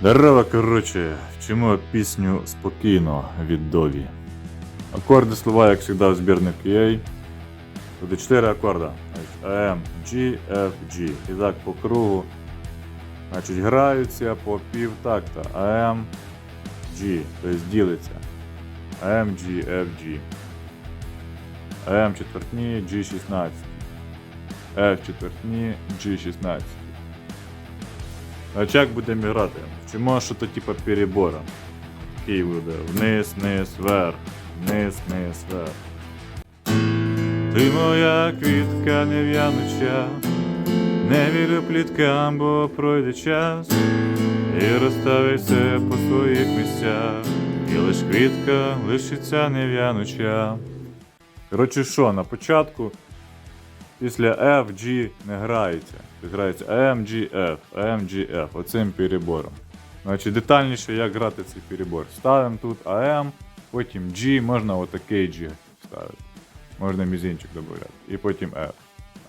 Здорово, коротше, вчимо пісню спокійно від Дові. Акорди слова, як завжди, в збірник EA. Тут 4 акорда. AM, G, F, G. І так по кругу. Значить, граються по пів такта. AM, G. Тобто ділиться. AM, G, F, G. AM четвертні, G 16. F четвертні, G 16. А як будемо грати? Вчимо, що то типа перебора. Який буде вниз, вниз, вверх, вниз, вниз, вверх. Ти моя квітка нев'януча, не вірю пліткам, бо пройде час, і розставиться по своїх місцях, і лиш квітка лишиться нев'януча. Коротше, що, на початку після F, G не грається. Грається AM, G, F, AM, G, F. Оцим перебором. Значить, детальніше, як грати цей перебор. Ставимо тут AM, потім G, можна отакий G ставити. Можна мізинчик додати. І потім F.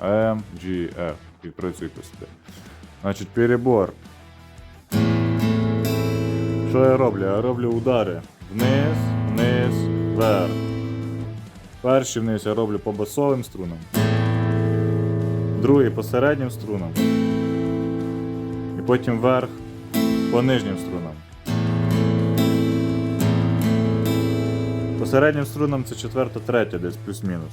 AM, G, F. І працюйте сюди. Значить, перебор. Що я роблю? Я роблю удари. Вниз, вниз, вверх. Перший вниз я роблю по басовим струнам. Другий по середнім струнам. І потім вверх по нижнім струнам. По середнім струнам це четверта, третя, десь плюс-мінус.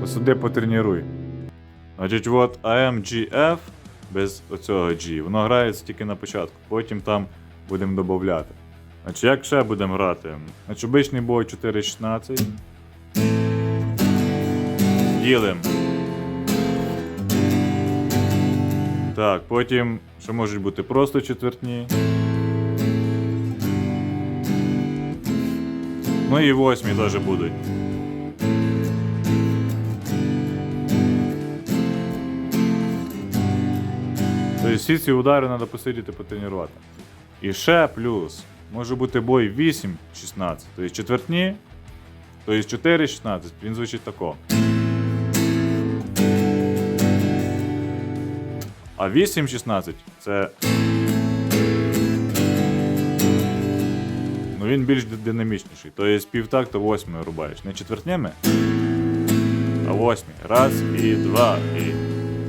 Посиди, потренуй. Значить, от AMGF без оцього G. Воно грається тільки на початку, потім там будемо додати. Значить, як ще будемо грати? Значить, обичний бой 4.16. Ділим. Так, потім ще можуть бути просто четвертні. Ну і восьмі теж будуть. Тобто всі ці удари треба посидіти потренувати. І ще плюс. Може бути бой 8-16. Тобто четвертні, тобто 4-16, він звучить тако. А 8-16 це. Ну він більш динамічніший. Тобто півтакта восьмою рубаєш. Не четвертнями, а восьмі. Раз і два. І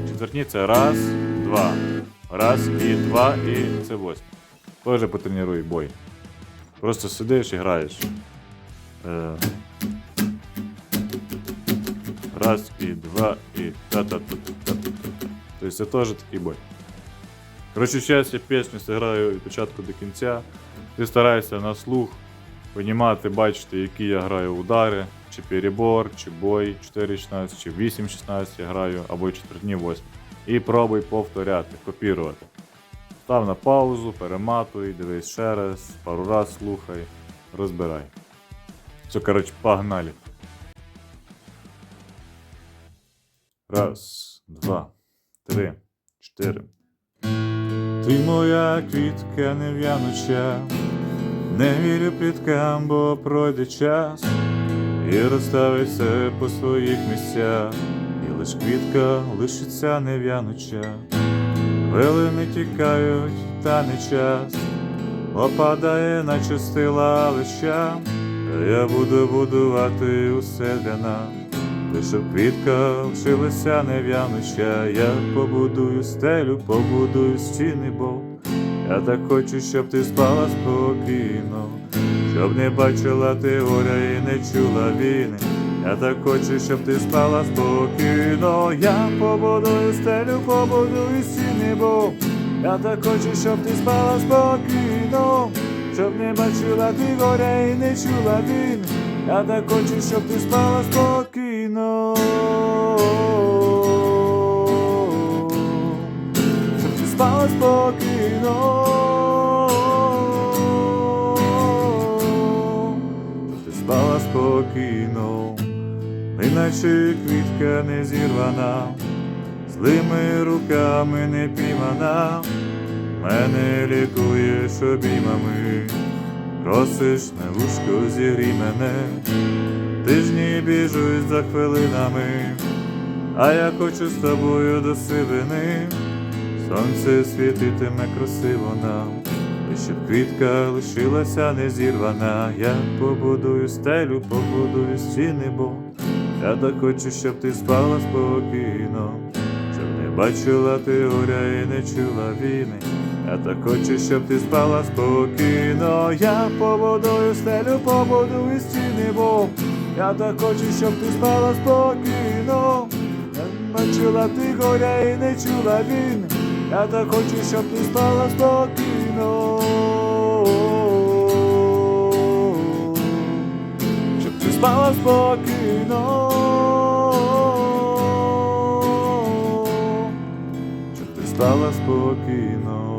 четвертні це раз, два. Раз і два, і це восьмі. Тоже потренуй бой. Просто сидиш і граєш. Е, Раз і два, і та-та-та-та-та-та. Тобто це теж такий бой. Коротше, зараз я пісню зіграю від початку до кінця. Ти старайся на слух понімати, бачити, які я граю удари, чи перебор, чи бой 4-16, чи 8-16 я граю, або четвертні 8. І пробуй повторяти, копірувати. Став на паузу, перематуй, дивись ще раз, пару раз слухай, розбирай. Все, коротше, погнали. Раз, два, три, чотири. Ти моя квітка нев'януча, не вірю пліткам, бо пройде час і розставиться по своїх місцях, лиш квітка лишиться нев'януча. Хвилини тікають, та не час, опадає, наче стила лища, я буду будувати усе для нас. Ти щоб квітка вчилася нев'януча, я побудую стелю, побудую стіни, бо я так хочу, щоб ти спала спокійно, щоб не бачила ти горя і не чула війни. Я так хочу, щоб ти спала спокійно. Я побудую стелю, побудую стіни, бо я так хочу, щоб ти спала спокійно, щоб не бачила ти горя і не чула війни. Я так хочу, щоб ти спала спокійно. Щоб ти спала спокійно. Щоб ти спала спокійно. Неначе квітка не зірвана, злими руками не піймана, мене лікуєш обіймами. просиш на вушку зігрій мене, тижні біжуть за хвилинами, а я хочу з тобою до сивини. Сонце світитиме красиво нам, лише б квітка лишилася не зірвана. Я побудую стелю, побудую стіни, бо я так хочу, щоб ти спала спокійно, щоб не бачила ти горя і не чула війни. Я так хочу, щоб ти спала спокійно. Я побудую стелю, побудую стіни, бо я так хочу, щоб ти спала спокійно. Не бачила ти горя і не чула війни. Я так хочу, щоб ти спала спокійно. Спала спокійно. Чи ти спала спокійно.